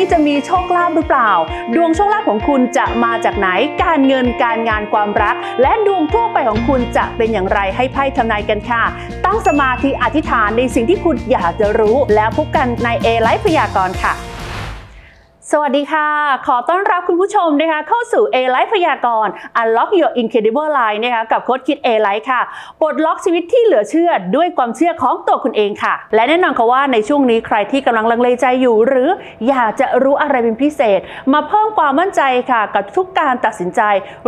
นี้จะมีโชคลาภหรือเปล่า ดวงโชคลาภของคุณจะมาจากไหนการเงินการงานความรัก และดวงทั่วไปของคุณจะเป็นอย่างไรให้ไพ่ทำนายกันค่ะ ตั้งสมาธิอธิษฐานในสิ่งที่คุณอยากจะรู้ แล้วพบกันใน A ไลฟ์พยากรณ์ค่ะ สวัสดีค่ะ ขอต้อนรับคุณผู้ชมนะคะเข้าสู่ A Life พยากรณ์ Unlock Your Incredible Life นะคะกับโค้ชคิด A Life ค่ะ ปลดล็อกชีวิตที่เหลือเชื่อด้วยความเชื่อของตัวคุณเองค่ะ และแน่นอนค่ะว่าในช่วงนี้ใครที่กำลังลังเลใจอยู่ หรืออยากจะรู้อะไรเป็นพิเศษ มาเพิ่มความมั่นใจค่ะกับทุกการตัดสินใจ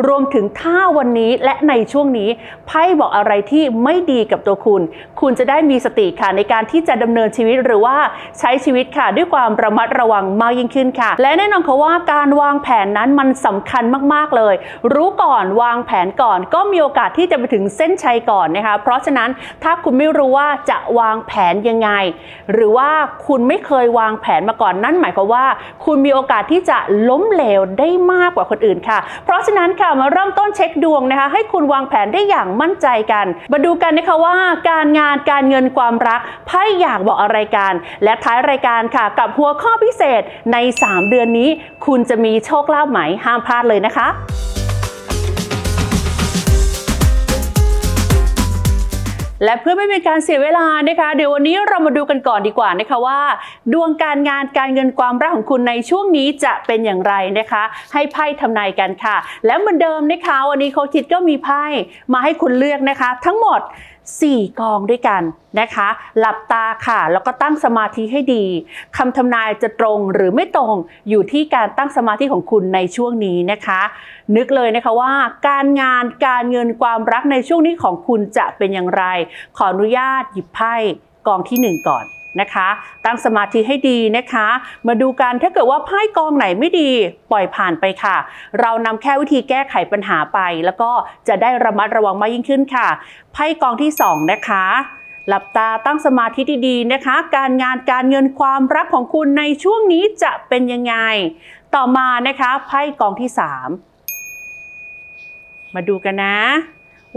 รวมถึงถ้าวันนี้และในช่วงนี้ไพ่บอกอะไรที่ไม่ดีกับตัวคุณ คุณจะได้มีสติค่ะในการที่จะดำเนินชีวิตหรือว่าใช้ชีวิตค่ะด้วยความระมัดระวังมากยิ่งขึ้นค่ะและแน่นอนค่ะว่าการวางแผนนั้นมันสำคัญมากๆเลย รู้ก่อนวางแผนก่อน ก็มีโอกาสที่จะไปถึงเส้นชัยก่อนนะคะ เพราะฉะนั้นถ้าคุณไม่รู้ว่าจะวางแผนยังไง หรือว่าคุณไม่เคยวางแผนมาก่อนนั่นหมายความว่า คุณมีโอกาสที่จะล้มเหลวได้มากกว่าคนอื่นค่ะ เพราะฉะนั้นค่ะมาเริ่มต้นเช็คดวงนะคะ ให้คุณวางแผนได้อย่างมั่นใจกัน มาดูกันนะคะว่าการงานการเงินความรักไพ่อยากบอกอะไรกัน และท้ายรายการค่ะ กับหัวข้อพิเศษใน 3เดือนนี้ คุณจะมีโชคลาภไหมห้ามพลาดเลยนะคะและเพื่อไม่เป็นการเสียเวลานะคะ เดี๋ยววันนี้เรามาดูกันก่อนดีกว่านะคะว่า ดวงการงานการเงินความรักของคุณในช่วงนี้จะเป็นอย่างไรนะคะ ให้ไพ่ทำนายกันค่ะ แล้วเหมือนเดิมนะคะ วันนี้โคชคิดก็มีไพ่มาให้คุณเลือกนะคะ ทั้งหมด4 กองด้วยกันนะคะ หลับตาค่ะ แล้วก็ตั้งสมาธิให้ดีคำทำนายจะตรงหรือไม่ตรงอยู่ที่การตั้งสมาธิของคุณในช่วงนี้นะคะ นึกเลยนะคะว่า การงานการเงินความรักในช่วงนี้ของคุณจะเป็นอย่างไร ขออนุญาตหยิบไพ่กองที่ 1 ก่อน นะคะ ตั้งสมาธิให้ดีนะคะ มาดูกันถ้าเกิดว่าไพ่กองไหนไม่ดีปล่อยผ่านไปค่ะ เรานำแค่วิธีแก้ไขปัญหาไป แล้วก็จะได้ระมัดระวังมากยิ่งขึ้นค่ะไพ่กองที่ 2 นะคะหลับตาตั้งสมาธิดีๆนะคะ การงานการเงินความรักของคุณในช่วงนี้จะเป็นยังไง ต่อมานะคะไพ่กองที่ 3 มาดูกันนะ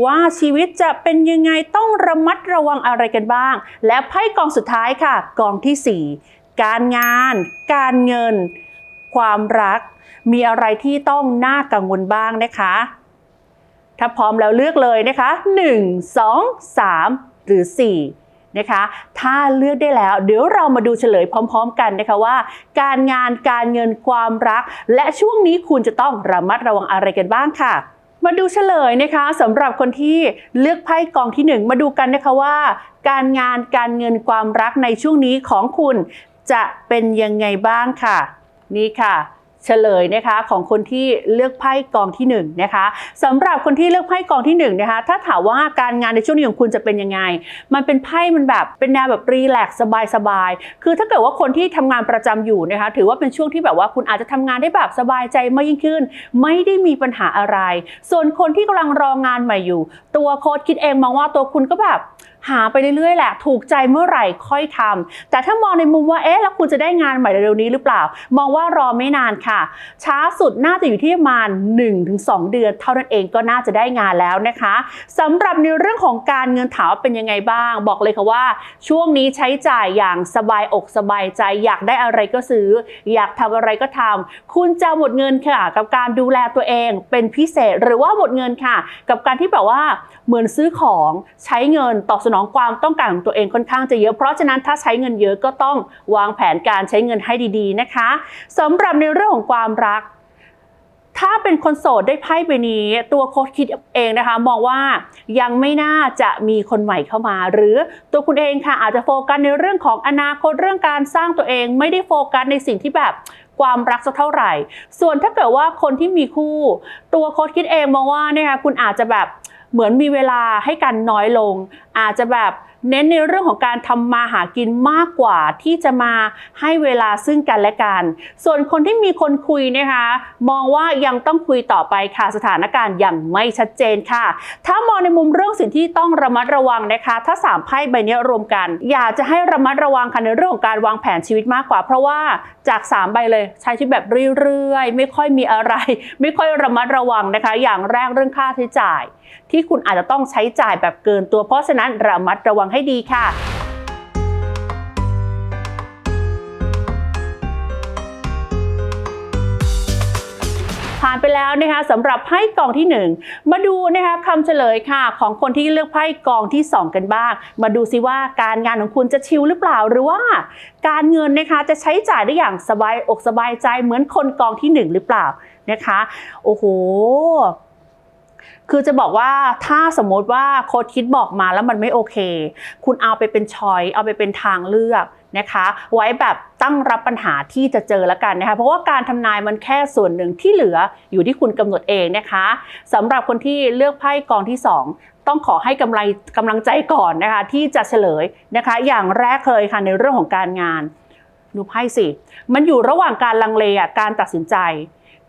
ว่าชีวิตจะเป็นยังไงต้องระมัดระวังอะไรกันบ้าง และไพ่กองสุดท้ายค่ะ กองทีสี่ 4 การงาน การเงิน ความรัก มีอะไรที่ต้องน่ากังวลบ้างนะคะ ถ้าพร้อมแล้วเลือกเลยนะคะ 1 2 3 หรือ 4นะคะถ้าเลือกได้แล้ว เดี๋ยวเรามาดูเฉลยพร้อม ๆ กันนะคะว่า การงานการเงินความรัก และช่วงนี้คุณจะต้องระมัดระวังอะไรกันบ้างค่ะ มาดูเฉลยนะคะสำหรับคนที่เลือกไพ่กองที่ 1 มาดูกันนะคะว่า การงานการเงินความรักในช่วงนี้ของคุณจะเป็นยังไงบ้างค่ะ นี่ค่ะ เฉลยนะคะของคนที่เลือกไพ่กองที่1นะคะสำหรับคนที่เลือกไพ่กองที่1นะคะถ้าถามว่าการงานในช่วงนี้ของคุณจะเป็นยังไง มันเป็นไพ่มันแบบเป็นแนวแบบรีแลกซ์สบายๆคือถ้าเกิดว่าคนที่ทำงานประจำอยู่นะคะถือว่าเป็นช่วงที่แบบว่าคุณอาจจะทำงานได้แบบสบายใจมากยิ่งขึ้น ไม่ได้มีปัญหาอะไร ส่วนคนที่กำลังรองานใหม่อยู่ ตัวโค้ดคิดเองมองว่าตัวคุณก็แบบ หาไปเรื่อยๆแหละ ถูกใจเมื่อไหร่ค่อยทำแต่ถ้ามองในมุมว่าเอ๊ะแล้วคุณจะได้งานใหม่เร็วๆนี้หรือเปล่า มองว่ารอไม่นานค่ะ ช้าสุดน่าจะอยู่ที่ประมาณ 1-2 เดือน เท่านั้นเองก็น่าจะได้งานแล้วนะคะสำหรับในเรื่องของการเงินถามว่าเป็นยังไงบ้าง บอกเลยค่ะว่า ช่วงนี้ใช้จ่ายอย่างสบายอกสบายใจ อยากได้อะไรก็ซื้อ อยากทำอะไรก็ทำคุณจะหมดเงินค่ะ กับการดูแลตัวเองเป็นพิเศษหรือว่าหมดเงินค่ะ กับการที่แบบว่า เหมือนซื้อของใช้เงินตอบสนองความต้องการของตัวเองค่อนข้างจะเยอะ เพราะฉะนั้นถ้าใช้เงินเยอะก็ต้องวางแผนการใช้เงินให้ดีๆนะคะสำหรับในเรื่องของความรัก ถ้าเป็นคนโสดได้ไพ่ใบนี้ ตัวโค้ชคิดเองนะคะมองว่ายังไม่น่าจะมีคนใหม่เข้ามา หรือตัวคุณเองค่ะอาจจะโฟกัสในเรื่องของอนาคตเรื่องการสร้างตัวเองไม่ได้โฟกัสในสิ่งที่แบบความรักสักเท่าไหร่ ส่วนถ้าเกิดว่าคนที่มีคู่ ตัวโค้ชคิดเองมองว่าเนี่ยค่ะคุณอาจจะแบบ เหมือนมีเวลาให้กันน้อยลง อาจจะแบบ เน้นในเรื่องของการทำมาหากินมากกว่าที่จะมาให้เวลาซึ่งกันและกัน ส่วนคนที่มีคนคุยนะคะ มองว่ายังต้องคุยต่อไปค่ะสถานการณ์ยังไม่ชัดเจนค่ะ ถ้ามองในมุมเรื่องสิ่งที่ต้องระมัดระวังนะคะ ถ้าสามไพ่ใบนี้รวมกัน อยากจะให้ระมัดระวังค่ะในเรื่องของการวางแผนชีวิตมากกว่า เพราะว่าจากสามใบเลยใช้ชีวิตแบบเรื่อยๆ ไม่ค่อยมีอะไร ไม่ค่อยระมัดระวังนะคะ อย่างแรกเรื่องค่าใช้จ่าย ที่คุณอาจจะต้องใช้จ่ายแบบเกินตัว เพราะฉะนั้นระมัดระวังให้ดีค่ะผ่านไปแล้วนะคะสำหรับไพ่กองที่ 1 มาดูนะคะคำเฉลยค่ะ ของคนที่เลือกไพ่กองที่ 2 กันบ้าง มาดูซิว่าการงานของคุณจะชิลหรือเปล่าหรือว่า การเงินนะคะจะใช้จ่ายได้อย่างสบายอกสบายใจเหมือนคนกองที่ 1 หรือเปล่านะคะ โอ้โห คือจะบอกว่าถ้าสมมติว่าโค้ดคิดบอกมาแล้วมันไม่โอเค คุณเอาไปเป็นชอยเอาไปเป็นทางเลือกนะคะ ไว้แบบตั้งรับปัญหาที่จะเจอแล้วกันนะคะ เพราะว่าการทำนายมันแค่ส่วนหนึ่งที่เหลืออยู่ที่คุณกำหนดเองนะคะสำหรับคนที่เลือกไพ่กองที่สองต้องขอให้กำไรกำลังใจก่อนนะคะ ที่จะเฉลยนะคะ อย่างแรกเลยค่ะในเรื่องของการงานดูไพ่สิ มันอยู่ระหว่างการลังเลอะการตัดสินใจ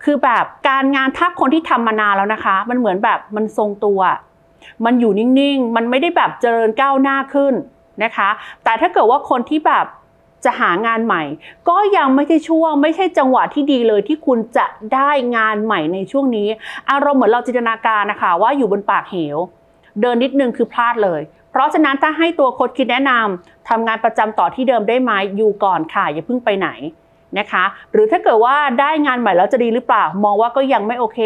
คือแบบการงานถ้าคนที่ทำมานานแล้วนะคะ มันเหมือนแบบมันทรงตัว มันอยู่นิ่งๆ มันไม่ได้แบบเจริญก้าวหน้าขึ้นนะคะ แต่ถ้าเกิดว่าคนที่แบบจะหางานใหม่ ก็ยังไม่ใช่ช่วง ไม่ใช่จังหวะที่ดีเลยที่คุณจะได้งานใหม่ในช่วงนี้ อารมณ์เหมือนเราจินตนาการนะคะว่าอยู่บนปากเหว เดินนิดนึงคือพลาดเลย เพราะฉะนั้นถ้าให้ตัวโค้ชคิดแนะนำทำงานประจำต่อที่เดิมได้ไหมอยู่ก่อนค่ะอย่าเพิ่งไปไหน นะคะ หรือถ้าเกิดว่าได้งานใหม่แล้วจะดีหรือเปล่า มองว่าก็ยังไม่โอเค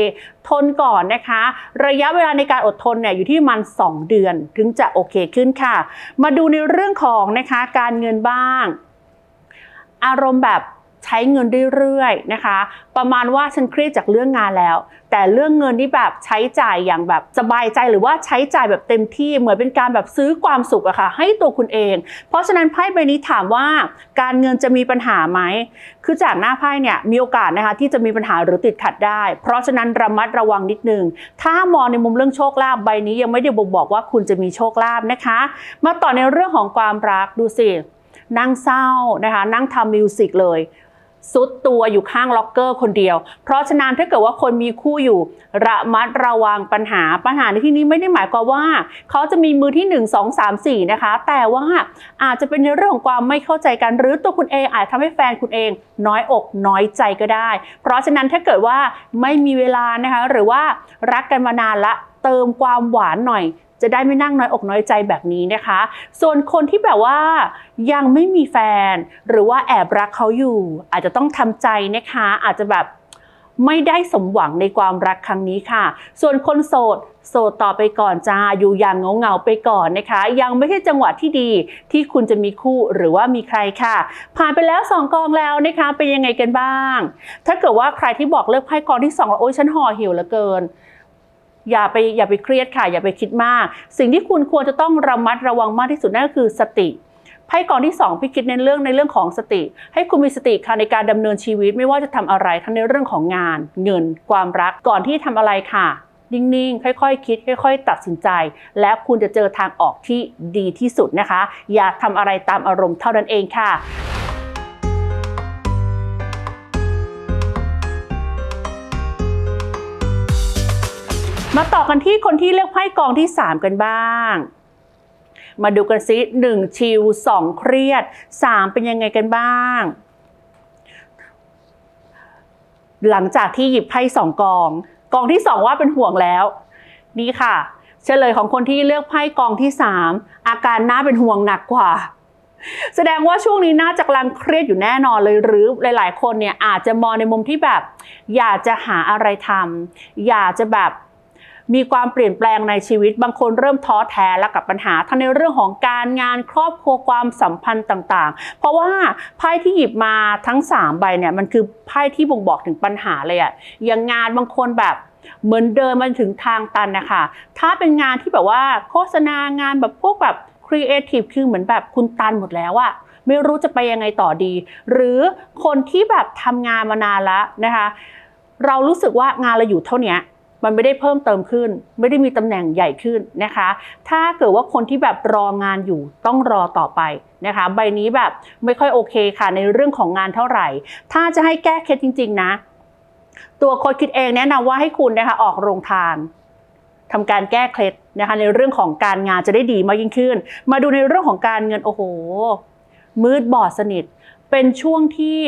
ทนก่อนนะคะ ระยะเวลาในการอดทนเนี่ยอยู่ที่มัน 2 เดือนถึงจะโอเคขึ้นค่ะ มาดูในเรื่องของนะคะการเงินบ้าง อารมณ์แบบ ใช้เงินเรื่อยๆนะคะ ประมาณว่าฉันเครียดจากเรื่องงานแล้ว แต่เรื่องเงินที่แบบใช้จ่ายอย่างแบบสบายใจหรือว่าใช้จ่ายแบบเต็มที่เหมือนเป็นการแบบซื้อความสุขอะค่ะ ให้ตัวคุณเอง เพราะฉะนั้นไพ่ใบนี้ถามว่าการเงินจะมีปัญหาไหมคือจากหน้าไพ่เนี่ยมีโอกาสนะคะที่จะมีปัญหาหรือติดขัดได้ เพราะฉะนั้นระมัดระวังนิดนึงถ้ามองในมุมเรื่องโชคลาภใบนี้ยังไม่ได้บ่งบอกว่าคุณจะมีโชคลาภนะคะ มาต่อในเรื่องของความรักดูสินั่งเศร้านะคะ นั่งทำมิวสิกเลย ซุดตัวอยู่ข้างล็อกเกอร์คนเดียว เพราะฉะนั้นถ้าเกิดว่าคนมีคู่อยู่ ระมัดระวังปัญหา ปัญหาในที่นี้ไม่ได้หมายความว่า เขาจะมีมือที่ 1 2 3 4 นะคะ แต่ว่าอาจจะเป็นในเรื่องของความไม่เข้าใจกัน หรือตัวคุณเองอาจทำให้แฟนคุณเอง น้อยอกน้อยใจก็ได้ เพราะฉะนั้นถ้าเกิดว่าไม่มีเวลานะคะ หรือว่ารักกันมานานละเติมความหวานหน่อย จะได้ไม่นั่งน้อยอกน้อยใจแบบนี้นะคะ ส่วนคนที่แบบว่ายังไม่มีแฟน หรือว่าแอบรักเขาอยู่ อาจจะต้องทำใจนะคะ อาจจะแบบไม่ได้สมหวังในความรักครั้งนี้ค่ะ ส่วนคนโสดโสดต่อไปก่อนจ้าอยู่อย่างเงาเงาไปก่อนนะคะ ยังไม่ใช่จังหวะที่ดีที่คุณจะมีคู่หรือว่ามีใครค่ะ ผ่านไปแล้วสองกองแล้วนะคะเป็นยังไงกันบ้าง ถ้าเกิดว่าใครที่บอกเลิกไพ่กองที่สองแล้วโอ๊ยฉันห่อเหี่ยวเหลือเกิน อย่าไปอย่าไปเครียดค่ะ อย่าไปคิดมาก สิ่งที่คุณควรจะต้องระมัดระวังมากที่สุดนั่นก็คือสติไพ่กองที่สองพี่คิดในเรื่องในเรื่องของสติ ให้คุณมีสติค่ะในการดำเนินชีวิตไม่ว่าจะทำอะไรทั้งในเรื่องของงาน เงิน ความรักก่อนที่ทำอะไรค่ะนิ่งๆ ค่อยๆคิด ค่อย ๆ ตัดสินใจ และคุณจะเจอทางออกที่ดีที่สุดนะคะ อย่าทำอะไรตามอารมณ์เท่านั้นเองค่ะ มาต่อกันที่คนที่เลือกไพ่กองที่ 3 กันบ้าง มาดูกันซิหนึ่งชิลสองเครียดสามเป็นยังไงกันบ้าง หลังจากที่หยิบไพ่สองกอง กองที่สองว่าเป็นห่วงแล้ว นี่ค่ะ เฉลยของคนที่เลือกไพ่กองที่สามอาการน่าเป็นห่วงหนักกว่าแสดงว่าช่วงนี้น่าจะกำลังเครียดอยู่แน่นอนเลยหรือหลาย ๆ คนเนี่ยอาจจะมองในมุมที่แบบ อยากจะหาอะไรทำอยากจะแบบ มีความเปลี่ยนแปลงในชีวิต บางคนเริ่มท้อแท้แล้วกับปัญหาทั้งในเรื่องของการงานครอบครัวความสัมพันธ์ต่างๆ เพราะว่าไพ่ที่หยิบมาทั้ง 3 ใบเนี่ยมันคือไพ่ที่บ่งบอกถึงปัญหาเลยอะอย่างงานบางคนแบบเหมือนเดินมาถึงทางตันนะคะถ้าเป็นงานที่แบบว่าโฆษณางานแบบพวกแบบครีเอทีฟคือเหมือนแบบคุณตันหมดแล้วอะไม่รู้จะไปยังไงต่อดี หรือคนที่แบบทำงานมานานแล้วนะคะ เรารู้สึกว่างานเราอยู่เท่านี้ มันไม่ได้เพิ่มเติมขึ้น ไม่ได้มีตำแหน่งใหญ่ขึ้นนะคะ ถ้าเกิดว่าคนที่แบบรองานอยู่ต้องรอต่อไปนะคะ ใบนี้แบบไม่ค่อยโอเคค่ะในเรื่องของงานเท่าไหร่ ถ้าจะให้แก้เคล็ดจริง ๆ นะ ตัวโค้ชคิดเองแนะนำว่าให้คุณนะคะออกโรงทานทำการแก้เคล็ดนะคะในเรื่องของการงานจะได้ดีมากยิ่งขึ้น มาดูในเรื่องของการเงินโอ้โหมืดบอดสนิท เป็นช่วงที่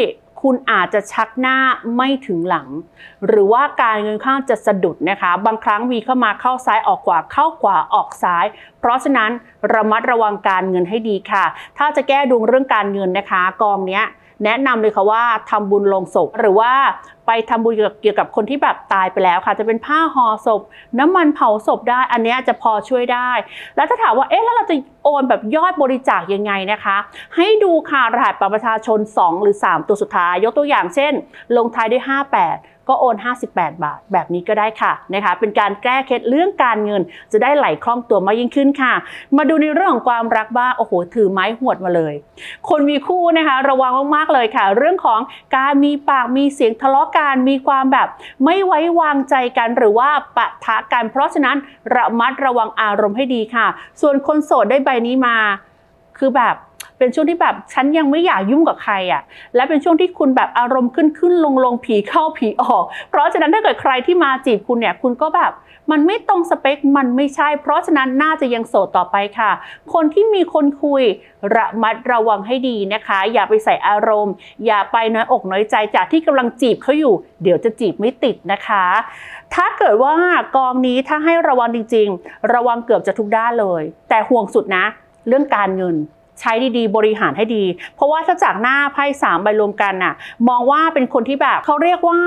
คุณอาจจะชักหน้าไม่ถึงหลัง หรือว่าการเงินข้างจะสะดุดนะคะ บางครั้งวีเข้ามาเข้าซ้ายออกขวาเข้าขวาออกซ้าย เพราะฉะนั้นระมัดระวังการเงินให้ดีค่ะ ถ้าจะแก้ดวงเรื่องการเงินนะคะ กองเนี้ยแนะนำเลยค่ะว่าทำบุญลงศพหรือว่า ไปทำบุญเกี่ยวกับคนที่แบบตายไปแล้วค่ะ จะเป็นผ้าห่อศพ น้ำมันเผาศพได้ อันนี้จะพอช่วยได้ แล้วถ้าถามว่าเอ๊ะแล้วเราจะโอนแบบยอดบริจาคยังไงนะคะ ให้ดูค่ะรหัสบัตรประชาชน 2 หรือ 3 ตัวสุดท้าย ยกตัวอย่างเช่น ลงท้ายด้วย 58 ก็โอน 58 บาท แบบนี้ก็ได้ค่ะนะคะเป็นการแก้เคล็ดเรื่องการเงิน จะได้ไหลคล่องตัวมากยิ่งขึ้นค่ะ มาดูในเรื่องของความรักบ้างโอ้โหถือไม้หวดมาเลย คนมีคู่นะคะ ระวังมากๆเลยค่ะ เรื่องของการมีปากมีเสียงทะเลาะกันมีความแบบ ไม่ไว้วางใจกันหรือว่าปะทะกันเพราะฉะนั้นระมัดระวังอารมณ์ให้ดีค่ะ ส่วนคนโสดได้ใบนี้มาคือแบบ เป็นช่วงที่แบบฉันยังไม่อยากยุ่งกับใครอะและเป็นช่วงที่คุณแบบอารมณ์ขึ้นขึ้นลงลงผีเข้าผีออก เพราะฉะนั้นถ้าเกิดใครที่มาจีบคุณเนี่ยคุณก็แบบมันไม่ตรงสเปค มันไม่ใช่ เพราะฉะนั้นน่าจะยังโสดต่อไปค่ะ คนที่มีคนคุยระมัดระวังให้ดีนะคะ อย่าไปใส่อารมณ์ อย่าไปน้อยอกน้อยใจจากที่กำลังจีบเขาอยู่ เดี๋ยวจะจีบไม่ติดนะคะ ถ้าเกิดว่ากองนี้ถ้าให้ระวังจริง ๆ ระวังเกือบจะทุกด้านเลย แต่ห่วงสุดนะ เรื่องการเงิน ใช้ดีๆ บริหารให้ดี เพราะว่าถ้าจากหน้าไพ่สามใบรวมกันน่ะ มองว่าเป็นคนที่แบบเขาเรียกว่า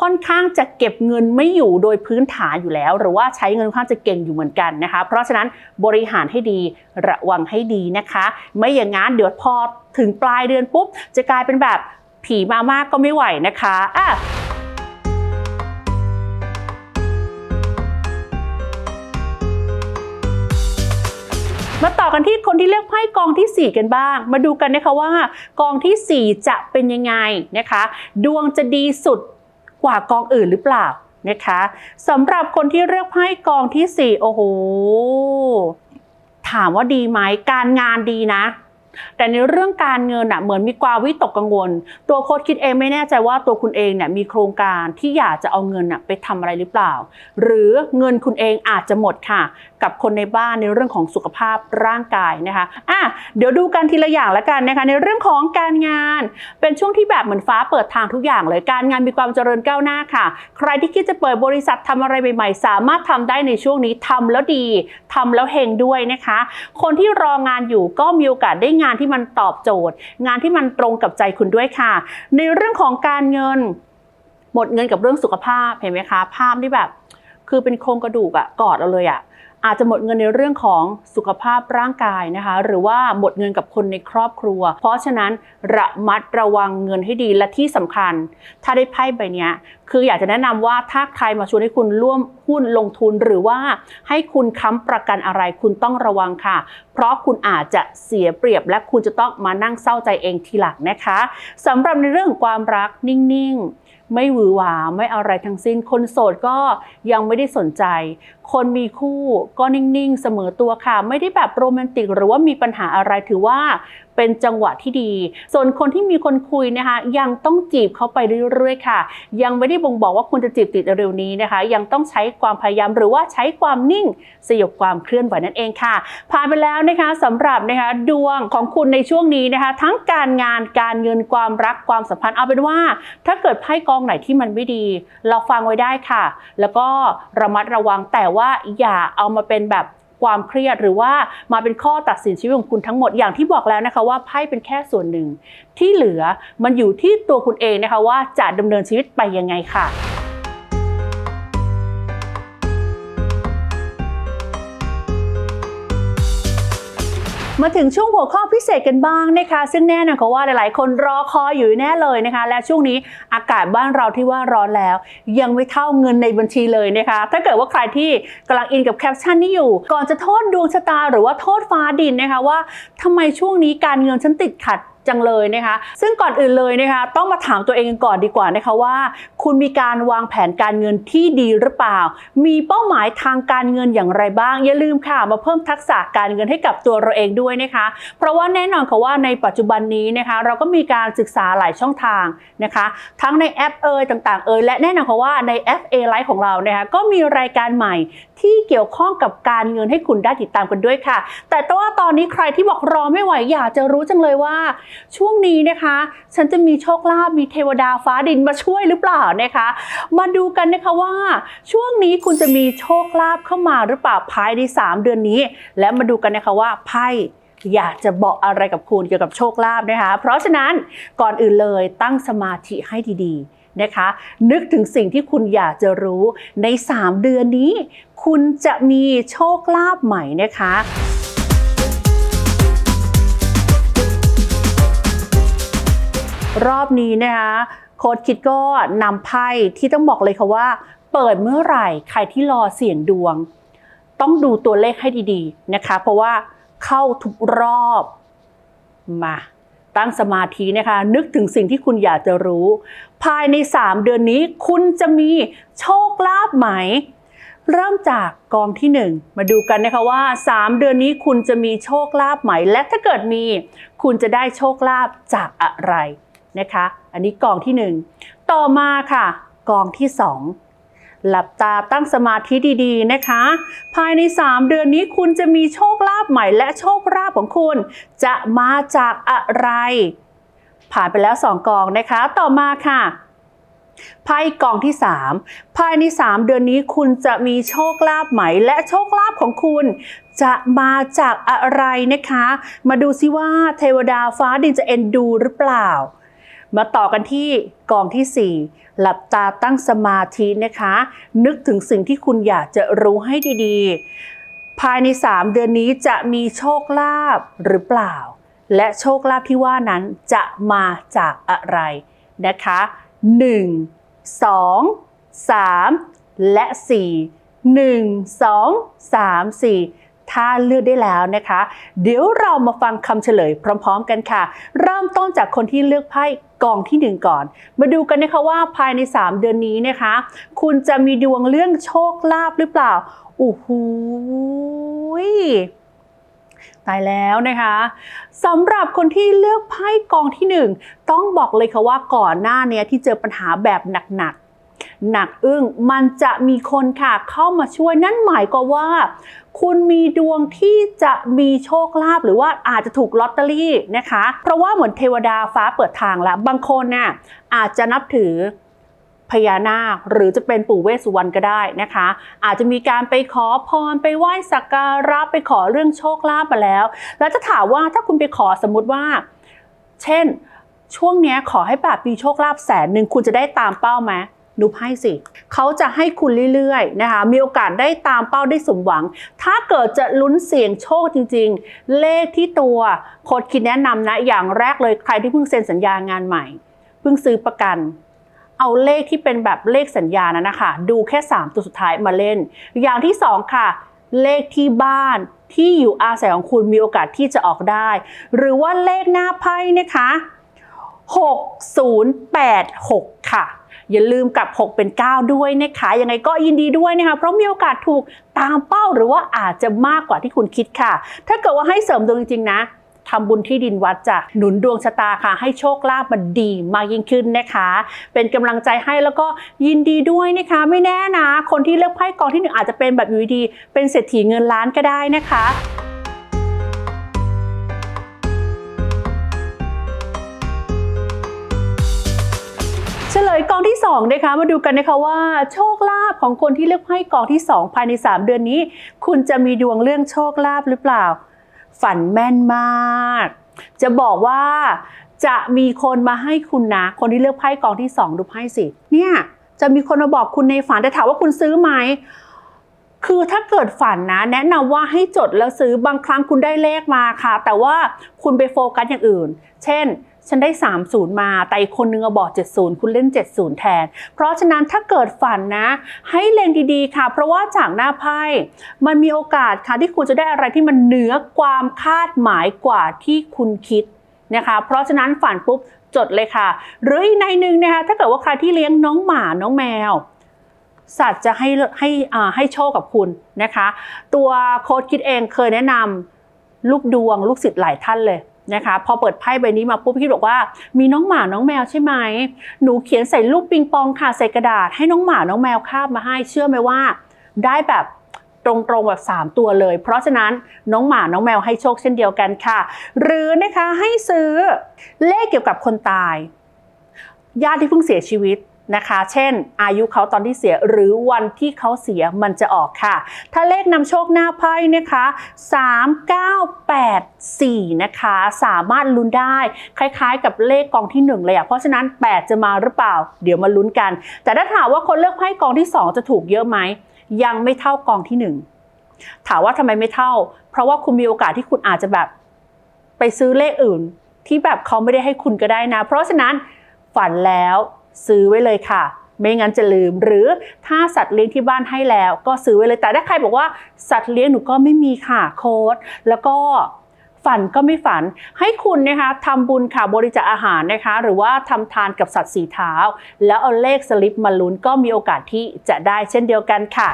ค่อนข้างจะเก็บเงินไม่อยู่โดยพื้นฐานอยู่แล้ว หรือว่าใช้เงินค่อนข้างจะเก่งอยู่เหมือนกันนะคะ เพราะฉะนั้นบริหารให้ดีระวังให้ดีนะคะ ไม่อย่างนั้นเดี๋ยวพอถึงปลายเดือนปุ๊บ จะกลายเป็นแบบผีมามากก็ไม่ไหวนะคะอะ มาต่อกันที่คนที่เลือกไพ่กองทีสี่4 กันบ้าง มาดูกันนะคะว่ากองทีสี่ 4 จะเป็นยังไงนะคะ ดวงจะดีสุดกว่ากองอื่นหรือเปล่านะคะสำหรับคนที่เลือกไพ่กองที่ 4 โอ้โห ถามว่าดีไหมการงานดีนะแต่ในเรื่องการเงินอะเหมือนมีความวิตกกังวล ตัวโค้ชคิดเองไม่แน่ใจว่าตัวคุณเองเนี่ยมีโครงการที่อยากจะเอาเงินน่ะไปทำอะไรหรือเปล่า หรือเงินคุณเองอาจจะหมดค่ะ กับคนในบ้านในเรื่องของสุขภาพร่างกายนะคะอะเดี๋ยวดูกันทีละอย่างละกันนะคะในเรื่องของการงาน เป็นช่วงที่แบบเหมือนฟ้าเปิดทางทุกอย่างเลยการงานมีความเจริญก้าวหน้าค่ะ ใครที่คิดจะเปิดบริษัททำอะไรใหม่ๆ สามารถทำได้ในช่วงนี้ทำแล้วดีทำแล้วเฮงด้วยนะคะ คนที่รองานอยู่ก็มีโอกาสได้งานที่มันตอบโจทย์ งานที่มันตรงกับใจคุณด้วยค่ะ ในเรื่องของการเงิน หมดเงินกับเรื่องสุขภาพเห็นไหมคะ ภาพที่แบบ คือเป็นโครงกระดูกอะกอดเราเลยอะ อาจจะหมดเงินในเรื่องของสุขภาพร่างกายนะคะ หรือว่าหมดเงินกับคนในครอบครัว เพราะฉะนั้นระมัดระวังเงินให้ดีและที่สำคัญ ถ้าได้ไพ่ใบเนี้ยคืออยากจะแนะนำว่าถ้าใครมาชวนให้คุณร่วมหุ้นลงทุนหรือว่าให้คุณค้ำประกันอะไรคุณต้องระวังค่ะ เพราะคุณอาจจะเสียเปรียบและคุณจะต้องมานั่งเศร้าใจเองทีหลังนะคะสำหรับในเรื่องของความรักนิ่งๆ ไม่หวือหวาไม่อะไรทั้งสิ้น คนโสดก็ยังไม่ได้สนใจ คนมีคู่ก็นิ่งๆ เสมอตัวค่ะ ไม่ได้แบบโรแมนติก หรือว่ามีปัญหาอะไรถือว่า เป็นจังหวะที่ดี ส่วนคนที่มีคนคุยนะคะ ยังต้องจีบเขาไปเรื่อยๆค่ะ ยังไม่ได้บ่งบอกว่าคุณจะจีบติดเร็วนี้นะคะ ยังต้องใช้ความพยายามหรือว่าใช้ความนิ่งสยบความเคลื่อนไหวนั่นเองค่ะ ผ่านไปแล้วนะคะสำหรับนะคะดวงของคุณในช่วงนี้นะคะ ทั้งการงานการเงินความรักความสัมพันธ์เอาเป็นว่า ถ้าเกิดไพ่กองไหนที่มันไม่ดี เราฟังไว้ได้ค่ะ แล้วก็ระมัดระวังแต่ว่าอย่าเอามาเป็นแบบ ความเครียดหรือว่ามาเป็นข้อตัดสินชีวิตของคุณทั้งหมดอย่างที่บอกแล้วนะคะว่าไพ่เป็นแค่ส่วนหนึ่ง ที่เหลือมันอยู่ที่ตัวคุณเองนะคะว่าจะดำเนินชีวิตไปยังไงค่ะ มาถึงช่วงหัวข้อพิเศษกันบ้างนะคะ ซึ่งแน่นอนค่ะว่าหลาย ๆ คนรอคอยอยู่แน่เลยนะคะ และช่วงนี้อากาศบ้านเราที่ว่าร้อนแล้ว ยังไม่เท่าเงินในบัญชีเลยนะคะ ถ้าเกิดว่าใครที่กำลังอินกับแคปชั่นนี้อยู่ ก่อนจะโทษดวงชะตาหรือว่าโทษฟ้าดินนะคะว่าทำไมช่วงนี้การเงินฉันติดขัด จังเลยนะคะ ซึ่งก่อนอื่นเลยนะคะ ต้องมาถามตัวเองกันก่อนดีกว่านะคะว่า คุณมีการวางแผนการเงินที่ดีหรือเปล่า มีเป้าหมายทางการเงินอย่างไรบ้าง อย่าลืมค่ะ มาเพิ่มทักษะการเงินให้กับตัวเราเองด้วยนะคะ เพราะว่าแน่นอนค่ะว่าในปัจจุบันนี้นะคะ เราก็มีการศึกษาหลายช่องทางนะคะ ทั้งในแอปเอยต่างๆเอยและแน่นอนค่ะว่าใน FA Live ของเรานะคะก็มีรายการใหม่ที่เกี่ยวข้องกับการเงินให้คุณได้ติดตามกันด้วยค่ะ แต่ว่าตอนนี้ใครที่บอกรอไม่ไหวอยากจะรู้จังเลยว่าช่วงนี้นะคะ ฉันจะมีโชคลาภมีเทวดาฟ้าดินมาช่วยหรือเปล่านะคะ มาดูกันนะคะว่า ช่วงนี้คุณจะมีโชคลาภเข้ามาหรือเปล่าภายใน 3 เดือนนี้ และมาดูกันนะคะว่าไพ่อยากจะบอกอะไรกับคุณเกี่ยวกับโชคลาภนะคะ เพราะฉะนั้นก่อนอื่นเลยตั้งสมาธิให้ดีๆนะคะ นึกถึงสิ่งที่คุณอยากจะรู้ใน 3 เดือนนี้ คุณจะมีโชคลาภใหม่นะคะ รอบนี้นะคะโค้ดคิดก็นำไพ่ที่ต้องบอกเลยค่ะว่า เปิดเมื่อไหร่ใครที่รอเสี่ยงดวง ต้องดูตัวเลขให้ดีๆนะคะ เพราะว่าเข้าทุกรอบมาตั้งสมาธินะคะ นึกถึงสิ่งที่คุณอยากจะรู้ ภายใน 3 เดือนนี้คุณจะมีโชคลาภไหม เริ่มจากกองที่ 1 มาดูกันนะคะว่า 3 เดือนนี้คุณจะมีโชคลาภไหม และถ้าเกิดมี คุณจะได้โชคลาภจากอะไร นะคะ อันนี้กองที่ 1 ต่อมาค่ะ กองที่ 2 หลับตาตั้งสมาธิดีๆนะคะ ภายใน 3 เดือนนี้คุณจะมีโชคลาภใหม่และโชคลาภของคุณ จะมาจากอะไร ผ่านไปแล้ว 2 กองนะคะ ต่อมาค่ะไพ่กองที่ 3 ภายใน 3 เดือนนี้คุณจะมีโชคลาภใหม่และโชคลาภของคุณ จะมาจากอะไรนะคะ มาดูซิว่าเทวดาฟ้าดินจะเอ็นดูหรือเปล่า มาต่อกันที่กองทีสี่ 4 หลับตาตั้งสมาธินะคะ นึกถึงสิ่งที่คุณอยากจะรู้ให้ดีๆ ภายใน 3 เดือนนี้จะมีโชคลาภหรือเปล่า และโชคลาภที่ว่านั้นจะมาจากอะไรนะคะ 1 2 3 และ 4 1 2 3 4 ถ้าเลือกได้แล้วนะคะ เดี๋ยวเรามาฟังคำเฉลยพร้อม ๆ กันค่ะ เริ่มต้นจากคนที่เลือกไพ่กองที่หนึ่งก่อน มาดูกันนะคะว่าภายใน 3 เดือนนี้นะคะ คุณจะมีดวงเรื่องโชคลาภหรือเปล่าโอ้โหตายแล้วนะคะสำหรับคนที่เลือกไพ่กองที่หนึ่งต้องบอกเลยค่ะว่าก่อนหน้านี้ที่เจอปัญหาแบบหนักๆหนักอึ้งมันจะมีคนค่ะเข้ามาช่วยนั่นหมายก็ว่า คุณมีดวงที่จะมีโชคลาภหรือว่าอาจจะถูกลอตเตอรี่นะคะ เพราะว่าเหมือนเทวดาฟ้าเปิดทางแล้ว บางคนน่ะอาจจะนับถือพญานาคหรือจะเป็นปู่เวสสุวรรณก็ได้นะคะ อาจจะมีการไปขอพรไปไหว้สักการะไปขอเรื่องโชคลาภมาแล้ว แล้วจะถามว่าถ้าคุณไปขอสมมติว่า เช่น ช่วงนี้ขอให้แบบมีโชคลาภแสนหนึ่งคุณจะได้ตามเป้าไหม ดูไพ่สิเขาจะให้คุณเรื่อยๆนะคะ มีโอกาสได้ตามเป้าได้สมหวัง ถ้าเกิดจะลุ้นเสี่ยงโชคจริง ๆ เลขที่ตัวโค้ดคิดแนะนำนะ อย่างแรกเลยใครที่เพิ่งเซ็นสัญญางานใหม่ เพิ่งซื้อประกัน เอาเลขที่เป็นแบบเลขสัญญานะนะคะ ดูแค่ 3 ตัวสุดท้ายมาเล่น อย่างที่ 2 ค่ะ เลขที่บ้านที่อยู่อาศัยของคุณมีโอกาสที่จะออกได้ หรือว่าเลขหน้าไพ่นะคะ 6086 ค่ะ อย่าลืมกับ 6 เป็น 9 ด้วยนะคะยังไงก็ยินดีด้วยนะคะเพราะมีโอกาสถูกตามเป้าหรือว่าอาจจะมากกว่าที่คุณคิดค่ะ ถ้าเกิดว่าให้เสริมดวงจริงๆนะทำบุญที่ดินวัดจะหนุนดวงชะตาค่ะ ให้โชคลาภมันดีมากยิ่งขึ้นนะคะ เป็นกำลังใจให้แล้วก็ยินดีด้วยนะคะ ไม่แน่นะ คนที่เลือกไพ่กองที่หนึ่งอาจจะเป็นแบบอยู่ดี เป็นเศรษฐีเงินล้านก็ได้นะคะ ลยกองที่2นะคะมาดูกันนะคะว่า โชคลาภของคนที่เลือกไพ่กองที่ 2 ภายใน 3 เดือนนี้ คุณจะมีดวงเรื่องโชคลาภหรือเปล่า ฝันแม่นมาก จะบอกว่าจะมีคนมาให้คุณนะ คนที่เลือกไพ่กองที่ 2 ดูไพ่สิเนี่ยจะมีคนมาบอกคุณในฝันแต่ถามว่าคุณซื้อไหมคือถ้าเกิดฝันนะ แนะนำว่าให้จดแล้วซื้อบางครั้งคุณได้เลขมาค่ะ แต่ว่าคุณไปโฟกัสอย่างอื่น เช่น ฉันได้ 30 มา แต่อีกคนนึงอะบอก 70 คุณเล่น 70 แทน เพราะฉะนั้นถ้าเกิดฝันนะ ให้เล็งดีๆค่ะ เพราะว่าจากหน้าไพ่มันมีโอกาสค่ะที่คุณจะได้อะไรที่มันเหนือความคาดหมายกว่าที่คุณคิดนะคะ เพราะฉะนั้นฝันปุ๊บจดเลยค่ะ หรืออีกในหนึ่งนะคะถ้าเกิดว่าใครที่เลี้ยงน้องหมาน้องแมว สัตว์จะให้ให้อ่าให้โชคกับคุณนะคะ ตัวโค้ดคิดเองเคยแนะนำลูกดวงลูกศิษย์หลายท่านเลย นะคะพอเปิดไพ่ใบนี้มาปุ๊บพี่บอกว่ามีน้องหมาน้องแมวใช่ไหมหนูเขียนใส่ลูกปิงปองค่ะใส่กระดาษให้น้องหมาน้องแมวคาบมาให้เชื่อไหมว่า ได้แบบตรงๆแบบ 3 ตัวเลย เพราะฉะนั้นน้องหมาน้องแมวให้โชคเช่นเดียวกันค่ะ หรือนะคะให้ซื้อเลขเกี่ยวกับคนตาย ญาติที่เพิ่งเสียชีวิต นะคะ เช่น อายุเขาตอนที่เสียหรือวันที่เขาเสียมันจะออกค่ะ ถ้าเลขนำโชคหน้าไพ่นะคะ 3 9 8 4 นะคะ สามารถลุ้นได้ คล้ายๆ กับเลขกองที่ 1 เลยอะเพราะฉะนั้น 8 จะมาหรือเปล่า เดี๋ยวมาลุ้นกัน แต่ถ้าถามว่าคนเลือกไพ่กองที่ 2 จะถูกเยอะไหม ยังไม่เท่ากองที่ 1 ถามว่าทำไมไม่เท่า เพราะว่าคุณมีโอกาสที่คุณอาจจะแบบไปซื้อเลขอื่น ที่แบบเขาไม่ได้ให้คุณก็ได้นะ เพราะฉะนั้นฝันแล้ว ซื้อไว้เลยค่ะ ไม่งั้นจะลืม หรือถ้าสัตว์เลี้ยงที่บ้านให้แล้ว ก็ซื้อไว้เลยแต่ถ้าใครบอกว่าสัตว์เลี้ยงหนูก็ไม่มีค่ะโค้ดแล้วก็ฝันก็ไม่ฝันให้คุณนะคะทำบุญค่ะบริจาคอาหารนะคะ หรือว่าทำทานกับสัตว์สีเท้า แล้วเอาเลขสลิปมาลุ้นก็มีโอกาสที่จะได้เช่นเดียวกันค่ะ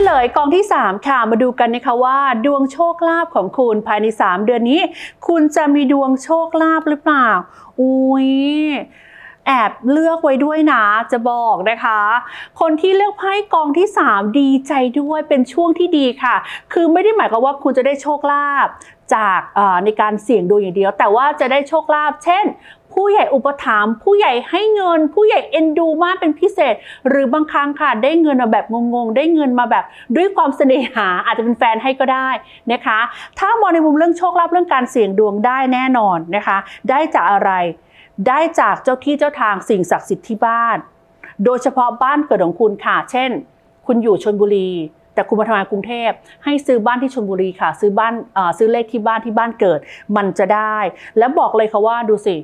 ฉลยกองที่ 3 ค่ะ มาดูกันนะคะว่า ดวงโชคลาภของคุณภายใน 3 เดือนนี้ คุณจะมีดวงโชคลาภหรือเปล่า อุ้ยแอบเลือกไว้ด้วยนะจะบอกนะคะ คนที่เลือกไพ่กองที่ 3 ดีใจด้วยเป็นช่วงที่ดีค่ะ คือไม่ได้หมายความว่าคุณจะได้โชคลาภจากในการเสี่ยงดวงอย่างเดียว แต่ว่าจะได้โชคลาภเช่น ผู้ใหญ่อุปถัมภ์ผู้ใหญ่ให้เงิน ผู้ใหญ่เอ็นดูมากเป็นพิเศษ หรือบางครั้งค่ะได้เงินมาแบบงงๆ ได้เงินมาแบบด้วยความเสน่หาอาจจะเป็นแฟนให้ก็ได้นะคะ ถ้ามองในมุมเรื่องโชคลาภเรื่องการเสี่ยงดวงได้แน่นอนนะคะ ได้จากอะไร ได้จากเจ้าที่เจ้าทางสิ่งศักดิ์สิทธิ์ที่บ้าน โดยเฉพาะบ้านเกิดของคุณค่ะ เช่น คุณอยู่ชนบุรีแต่คุณมาทำงานกรุงเทพให้ซื้อบ้านที่ชนบุรีค่ะ ซื้อบ้านซื้อเลขที่บ้านที่บ้านเกิด มันจะได้ แล้วบอกเลยค่ะว่าดูสิ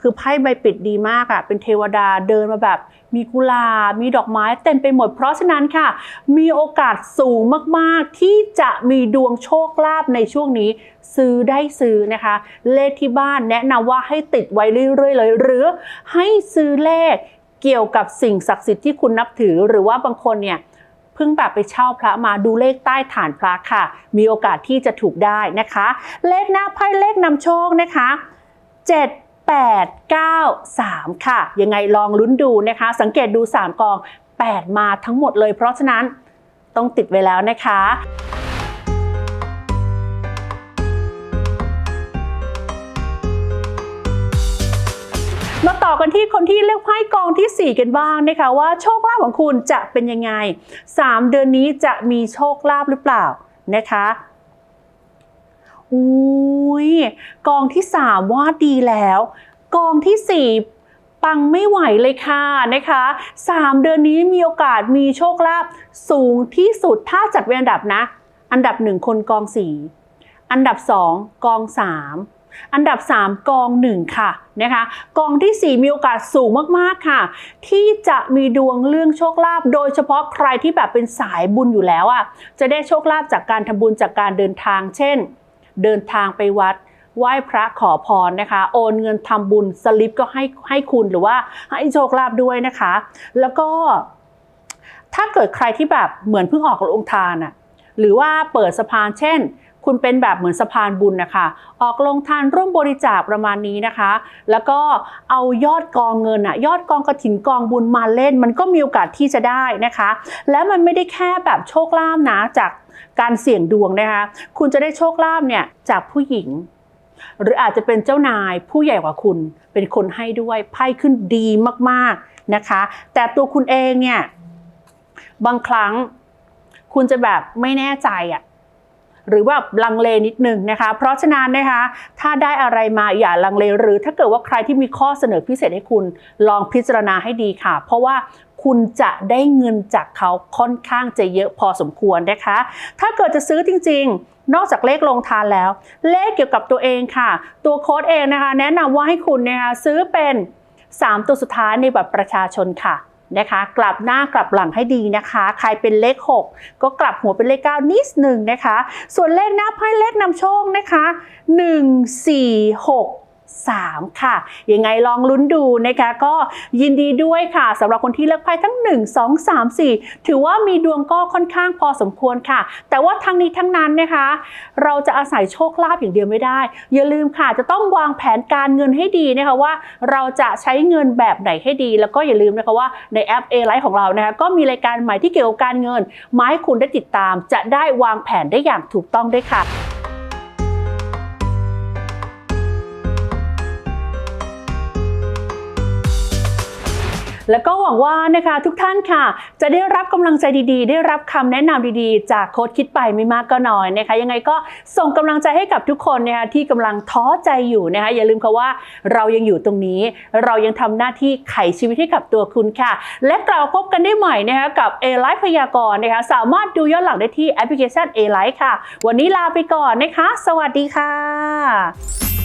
คือไพ่ใบปิดดีมากอะเป็นเทวดาเดินมาแบบ มีกุหลาบมีดอกไม้เต็มไปหมด เพราะฉะนั้นค่ะ มีโอกาสสูงมากๆ ที่จะมีดวงโชคลาภในช่วงนี้ ซื้อได้ซื้อนะคะ เลขที่บ้านแนะนำว่าให้ติดไว้เรื่อยๆเลยหรือให้ซื้อเลขเกี่ยวกับสิ่งศักดิ์สิทธิ์ที่คุณนับถือหรือว่าบางคนเนี่ยเพิ่งแบบไปเช่าพระมาดูเลขใต้ฐานพระค่ะ มีโอกาสที่จะถูกได้นะคะ เลขหน้าไพ่เลขนำโชคนะคะ 7 8 9 3 ค่ะ ยังไงลองลุ้นดูนะคะ สังเกตดู 3 กอง 8 มาทั้งหมดเลย เพราะฉะนั้นต้องติดไว้แล้วนะคะมาต่อกันที่คนที่เลือกไพ่กองทีสี่4 กันบ้างนะคะ ว่าโชคลาภของคุณจะเป็นยังไง 3 เดือนนี้จะมีโชคลาภหรือเปล่านะคะ อุ้ยกองที่ 3 ว่าดีแล้ว กองทีสี่ 4ปังไม่ไหวเลยค่ะนะคะ 3 เดือนนี้มีโอกาสมีโชคลาภสูงที่สุดถ้าจัดเป็นอันดับนะ อันดับ 1 คนกอง 4 อันดับ 2 กอง 3 อันดับ 3 กอง 1 ค่ะนะคะกองที่ 4 มีโอกาสสูงมากๆค่ะ ที่จะมีดวงเรื่องโชคลาภโดยเฉพาะใครที่แบบเป็นสายบุญอยู่แล้วอะจะได้โชคลาภจากการทำบุญจากการเดินทางเช่น เดินทางไปวัดไหว้พระขอพรนะคะ โอนเงินทำบุญสลิปก็ให้ให้คุณหรือว่าให้โชคลาภด้วยนะคะ แล้วก็ ถ้าเกิดใครที่แบบเหมือนเพิ่งออกโรงทานอะหรือว่าเปิดสะพานเช่น คุณเป็นแบบเหมือนสะพานบุญนะคะ ออกลงทานร่วมบริจาคประมาณนี้นะคะ แล้วก็เอายอดกองเงินอะยอดกองกระถินกองบุญมาเล่น มันก็มีโอกาสที่จะได้นะคะ แล้วมันไม่ได้แค่แบบโชคลาภนะจากการเสี่ยงดวงนะคะ คุณจะได้โชคลาภเนี่ยจากผู้หญิง หรืออาจจะเป็นเจ้านายผู้ใหญ่กว่าคุณ เป็นคนให้ด้วยไพ่ขึ้นดีมากๆนะคะ แต่ตัวคุณเองเนี่ยบางครั้งคุณจะแบบไม่แน่ใจอะ หรือว่าลังเลนิดนึงนะคะ เพราะฉะนั้นนะคะถ้าได้อะไรมาอย่าลังเล หรือถ้าเกิดว่าใครที่มีข้อเสนอพิเศษให้คุณลองพิจารณาให้ดีค่ะ เพราะว่าคุณจะได้เงินจากเขาค่อนข้างจะเยอะพอสมควรนะคะ ถ้าเกิดจะซื้อจริงๆ นอกจากเลขลงทานแล้ว เลขเกี่ยวกับตัวเองค่ะ ตัวโค้ดเองนะคะ แนะนำว่าให้คุณนะคะซื้อเป็น 3 ตัวสุดท้ายในบัตรประชาชนค่ะ นะคะ กลับหน้ากลับหลังให้ดีนะคะ ใครเป็นเลข 6 ก็กลับหัวเป็นเลข 9 นิดหนึ่งนะคะ ส่วนเลขหน้าไพ่เลขนำโชคนะคะ 1 4 6 3 ค่ะ ยังไงลองลุ้นดูนะคะ ก็ยินดีด้วยค่ะสำหรับคนที่เลือกไพ่ทั้ง 1 2 3 4 ถือว่ามีดวงก็ค่อนข้างพอสมควรค่ะ แต่ว่าทั้งนี้ทั้งนั้นนะคะ เราจะอาศัยโชคลาภอย่างเดียวไม่ได้ อย่าลืมค่ะ จะต้องวางแผนการเงินให้ดีนะคะว่า เราจะใช้เงินแบบไหนให้ดี แล้วก็อย่าลืมนะคะว่าในแอป A Life ของเรานะคะก็มีรายการใหม่ที่เกี่ยวกับการเงินมาให้คุณได้ติดตาม จะได้วางแผนได้อย่างถูกต้องด้วยค่ะ แล้วก็หวังว่านะคะทุกท่านค่ะ จะได้รับกำลังใจดีๆ ได้รับคำแนะนำดีๆ จากโค้ชคิดไปไม่มากก็น้อยนะคะ ยังไงก็ส่งกำลังใจให้กับทุกคนนะคะที่กำลังท้อใจอยู่นะคะอย่าลืมค่ะว่าเรายังอยู่ตรงนี้ เรายังทำหน้าที่ไขชีวิตให้กับตัวคุณค่ะ และกล่าวพบกันได้ใหม่นะคะกับ A Life พยากรณ์นะคะสามารถดูย้อนหลังได้ที่แอปพลิเคชัน A Life ค่ะ วันนี้ลาไปก่อนนะคะ สวัสดีค่ะ